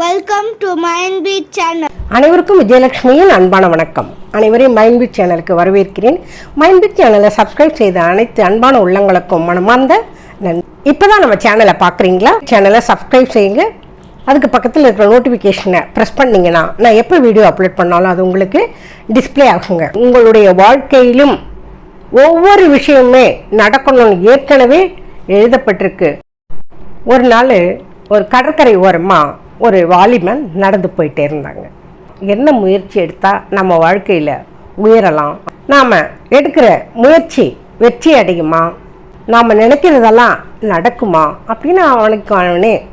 Welcome to Mind Beat channel அனைவருக்கும் விஜயலட்சுமியின் அன்பான வணக்கம். அனைவரையும் மைண்ட் பீட் சேனலுக்கு வரவேற்கிறேன். மைண்ட் பீட் சேனலை சப்ஸ்கிரைப் செய்த அனைத்து அன்பான உள்ளங்களுக்கும் மனமார்ந்த நன்றி இப்போ தான் நம்ம சேனலை பார்க்குறீங்களா சேனலை சப்ஸ்கிரைப் செய்யுங்க. அதுக்கு பக்கத்தில் இருக்கிற நோட்டிஃபிகேஷனை ப்ரெஸ் பண்ணிங்கன்னா நான் எப்போ வீடியோ அப்லோட் பண்ணாலும் அது உங்களுக்கு டிஸ்ப்ளே ஆகுங்க. உங்களுடைய வாழ்க்கையிலும் ஒவ்வொரு விஷயமுமே நடக்கணும்னு ஏற்கனவே எழுதப்பட்டிருக்கு. ஒரு நாள் ஒரு கடற்கரை ஓரமாக ஒரு வாலிபன் நடந்து போயிட்டே இருந்தாங்க. என்ன முயற்சி எடுத்தால் நம்ம வாழ்க்கையில் உயரலாம்? நாம் எடுக்கிற முயற்சி வெற்றி அடையுமா? நாம் நினைக்கிறதெல்லாம் நடக்குமா? அப்படின்னு அவனுக்கு அவனே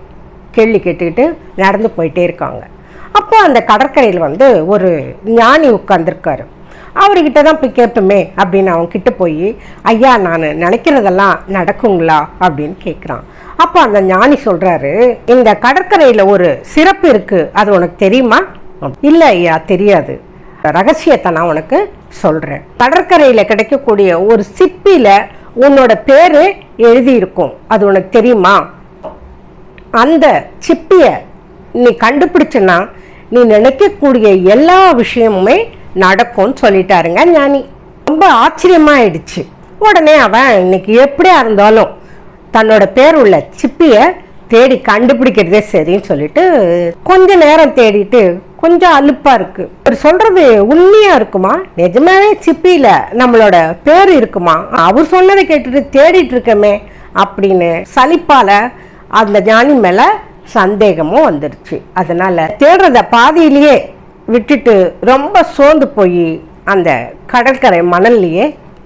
கேள்வி கேட்டுக்கிட்டு நடந்து போயிட்டே இருக்காங்க. அப்போ அந்த கடற்கரையில் வந்து ஒரு ஞானி உட்கார்ந்துருக்காரு. அவர்கிட்ட தான் போய் கேட்போமே அப்படின்னு அவன் கிட்ட போய் ஐயா நான் நினைக்கிறதெல்லாம் நடக்குங்களா? அப்படின்னு கேட்குறான் அப்போ அந்த ஞானி சொல்கிறாரு இந்த கடற்கரையில் ஒரு சிறப்பு இருக்குது அது உனக்கு தெரியுமா? இல்லை ஐயா தெரியாது. ரகசியத்தை நான் உனக்கு சொல்கிறேன் கடற்கரையில் கிடைக்கக்கூடிய ஒரு சிப்பியில் உன்னோட பேர் எழுதியிருக்கும். அது உனக்கு தெரியுமா? அந்த சிப்பியை நீ கண்டுபிடிச்சனா நீ நினைக்கக்கூடிய எல்லா விஷயமுமே நடக்கும்னு சொல்லிட்டாருங்க ஞானி. ரொம்ப ஆச்சரியமாயிடுச்சு. உடனே அவன் இன்னைக்கு எப்படியா இருந்தாலும் தன்னோட பேர் உள்ள சிப்பிய தேடி கண்டுபிடிக்கிறதே சரின்னு சொல்லிட்டு கொஞ்ச நேரம் தேடிட்டு கொஞ்சம் அலுப்பா இருக்கு. அவர் சொல்றது உண்மையா இருக்குமா? நிஜமாவே சிப்பியில நம்மளோட பேர் இருக்குமா? அவர் சொன்னதை கேட்டுட்டு தேடிட்டு இருக்கமே அப்படின்னு சலிப்பால அந்த ஞானி மேல சந்தேகமும் வந்துருச்சு. அதனால தேடுறத பாதியிலேயே விட்டுட்டு ரொம்ப சோர்ந்து போய் அந்த கடற்கரை மணல்லையே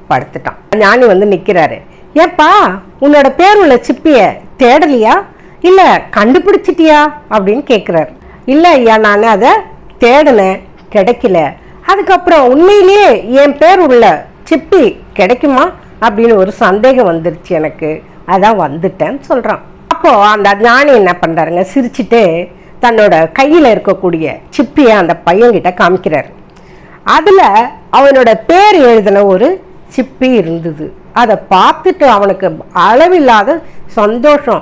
படுத்துட்டான். ஞானி வந்து நிக்கிறாரு. ஏப்பா உன்னோட பேர் உள்ள சிப்பிய தேடலையா? இல்ல கண்டுபிடிச்சிட்டியா? அப்படின்னு கேக்குறாரு. இல்ல ஐயா நான் அதை தேடினேன் கிடைக்கல. அதுக்கப்புறம் உண்மையிலேயே என் பேர் உள்ள சிப்பி கிடைக்குமா? அப்படின்னு ஒரு சந்தேகம் வந்துருச்சு எனக்கு. அதான் வந்துட்டேன்னு சொல்றான். அப்போ அந்த ஞானி என்ன பண்றாருங்க? சிரிச்சுட்டு தன்னோட கையில இருக்கக்கூடிய சிப்பியை அந்த பையன்கிட்ட காமிக்கிறார். அதுல அவனோட பேர் எழுதின ஒரு சிப்பி இருந்தது. அதை பார்த்துட்டு அவனுக்கு அளவில்லாத சந்தோஷம்.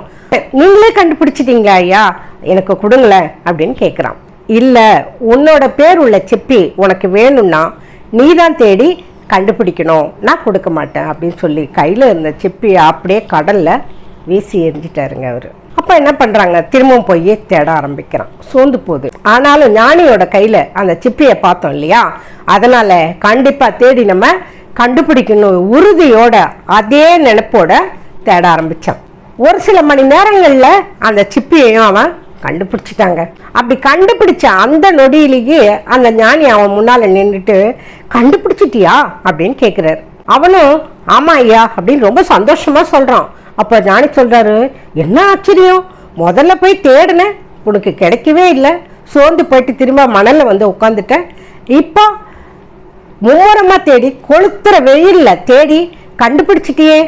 நீங்களே கண்டுபிடிச்சிட்டீங்க ஐயா எனக்கு கொடுங்களேன் அப்படின்னு கேட்குறான் இல்லை உன்னோட பேர் உள்ள சிப்பி உனக்கு வேணும்னா நீ தான் தேடி கண்டுபிடிக்கணும். நான் கொடுக்க மாட்டேன் அப்படின்னு சொல்லி கையில் இருந்த சிப்பியை அப்படியே கடலில் வீசி எரிஞ்சிட்டாருங்க அவர். அப்போ என்ன பண்ணுறாங்க திரும்பவும் போய் தேட ஆரம்பிக்கிறான். சோர்ந்து போகுது. ஆனாலும் ஞானியோட கையில் அந்த சிப்பியை பார்த்தோம் இல்லையா? அதனால் கண்டிப்பாக தேடி நம்ம கண்டுபிடிக்கணும். உறுதியோட அதே நினைப்போட தேட ஆரம்பித்தான் ஒரு சில மணி நேரங்களில் அந்த சிப்பியையும் அவன் கண்டுபிடிச்சிட்டாங்க. அப்படி கண்டுபிடிச்ச அந்த நொடியிலேயே அந்த ஞானி அவன் முன்னால் நின்றுட்டு கண்டுபிடிச்சிட்டியா? அப்படின்னு கேட்குறாரு அவனும் ஆமாம் ஐயா அப்படின்னு ரொம்ப சந்தோஷமாக சொல்கிறான் அப்போ ஞானி சொல்கிறாரு என்ன ஆச்சரியம்? முதல்ல போய் தேடினேன். உனக்கு கிடைக்கவே இல்லை. சோர்ந்து போயிட்டு திரும்ப மணலில் வந்து உட்காந்துட்டேன் இப்போ மும்முரமாக தேடி கொளுத்துற வெயிலில் தேடி கண்டுபிடிச்சிட்டியே.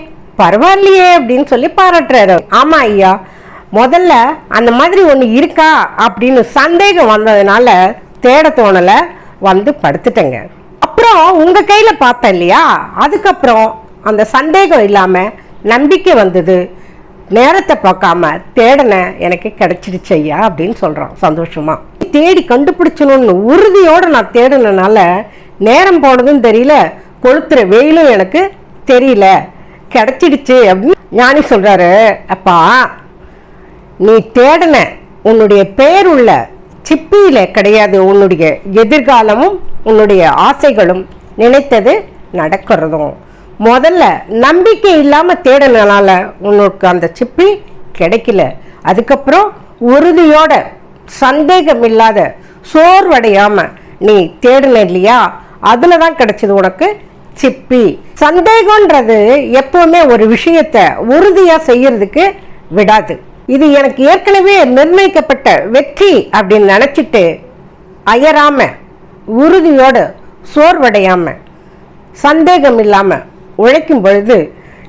பரவாயில்லையே அப்படின்னு சொல்லி பாராட்டுறாரு. ஆமாம் ஐயா முதல்ல அந்த மாதிரி ஒன்று இருக்கா அப்படின்னு சந்தேகம் வந்ததுனால தேட தோணலை வந்து படுத்துட்டேங்க. அப்புறம் உங்கள் கையில் பார்த்தேன் இல்லையா? அதுக்கப்புறம் அந்த சந்தேகம் இல்லாமல் நம்பிக்கை வந்தது. நேரத்தை பார்க்காம தேடன எனக்கு கிடைச்சிடுச்சு ஐயா அப்படின்னு சொல்கிறான் சந்தோஷமாக தேடி கண்டுபிடிச்சணும்னு உறுதியோடு நான் தேடினனால நேரம் போனதும் தெரியல. கொளுத்துற வெயிலும் எனக்கு தெரியல. கிடச்சிடுச்சு அப்படின்னு ஞானி சொல்கிறாரு அப்பா நீ தேடின உன்னுடைய பெயர் உள்ள சிப்பியில் கிடையாது. உன்னுடைய எதிர்காலமும் உன்னுடைய ஆசைகளும் நினைத்தது நடக்கிறதும். முதல்ல நம்பிக்கை இல்லாமல் தேடினால உனக்கு அந்த சிப்பி கிடைக்கல. அதுக்கப்புறம் உறுதியோட சந்தேகம் இல்லாத சோர்வடையாமல் நீ தேடின இல்லையா? அதில் தான் கிடைச்சது உனக்கு சிப்பி. சந்தேகம்ன்றது எப்பவுமே ஒரு விஷயத்தை உறுதியாக செய்யறதுக்கு விடாது. இது எனக்கு ஏற்கனவே நிர்ணயிக்கப்பட்ட வெற்றி அப்படின்னு நினச்சிட்டு அயராம உறுதியோடு சோர்வடையாம சந்தேகம் இல்லாமல் உழைக்கும் பொழுது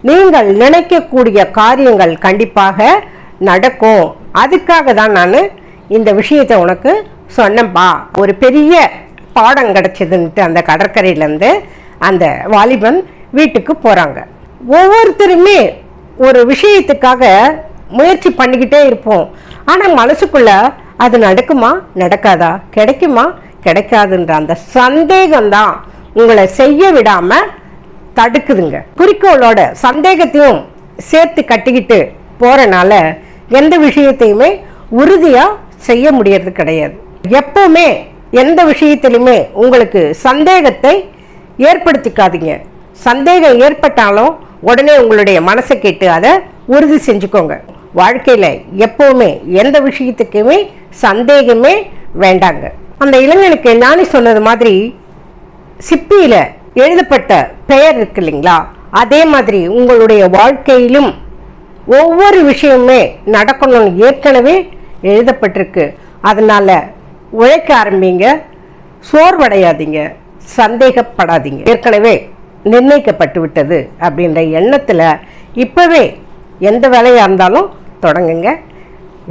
நீங்கள் நினைக்கக்கூடிய காரியங்கள் கண்டிப்பாக நடக்கும். அதுக்காக தான் நான் இந்த விஷயத்தை உனக்கு சொன்னேன்பா. ஒரு பெரிய பாடம் கிடச்சிதுன்ட்டு அந்த கடற்கரையிலேருந்து அந்த வாலிபன் வீட்டுக்கு போகிறாங்க ஒவ்வொருத்தருமே ஒரு விஷயத்துக்காக முயற்சி பண்ணிக்கிட்டே இருப்போம். ஆனால் மனசுக்குள்ள அது நடக்குமா நடக்காதா? கிடைக்குமா கிடைக்காதுன்ற அந்த சந்தேகம்தான் உங்களை செய்ய விடாமல் தடுக்குதுங்க. குறிக்கோளோட சந்தேகத்தையும் சேர்த்து கட்டிக்கிட்டு போகிறனால எந்த விஷயத்தையுமே உறுதியாக செய்ய முடியறது கிடையாது. எப்பவுமே எந்த விஷயத்திலுமே உங்களுக்கு சந்தேகத்தை ஏற்படுத்திக்காதீங்க. சந்தேகம் ஏற்பட்டாலும் உடனே உங்களுடைய மனசை கேட்டு அதை உறுதி செஞ்சுக்கோங்க. வாழ்க்கையில் எப்போவுமே எந்த விஷயத்துக்குமே சந்தேகமே வேண்டாங்க. அந்த இளைஞனுக்கு ஞானி சொன்னது மாதிரி சிப்பியில் எழுதப்பட்ட பெயர் இருக்கு இல்லைங்களா? அதே மாதிரி உங்களுடைய வாழ்க்கையிலும் ஒவ்வொரு விஷயமுமே நடக்கணும்னு ஏற்கனவே எழுதப்பட்டிருக்கு. அதனால உழைக்க ஆரம்பிங்க. சோர்வடையாதீங்க. சந்தேகப்படாதீங்க. ஏற்கனவே நிர்ணயிக்கப்பட்டு விட்டது அப்படின்ற எண்ணத்தில் இப்போவே எந்த வேலையாக இருந்தாலும் தொடங்குங்க.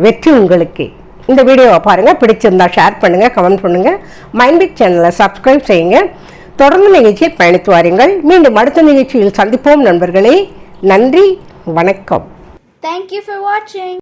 வெற்றி உங்களுக்கு. இந்த வீடியோவை பாருங்கள் பிடிச்சிருந்தா ஷேர் பண்ணுங்கள் கமெண்ட் பண்ணுங்கள் மைண்ட்பிக் சேனலை சப்ஸ்கிரைப் செய்யுங்க. தொடர்ந்து நிகழ்ச்சியில் பயணித்து வாருங்கள். மீண்டும் அடுத்த நிகழ்ச்சியில் சந்திப்போம் நண்பர்களே. நன்றி. வணக்கம். தேங்க்யூ ஃபார் வாட்சிங்.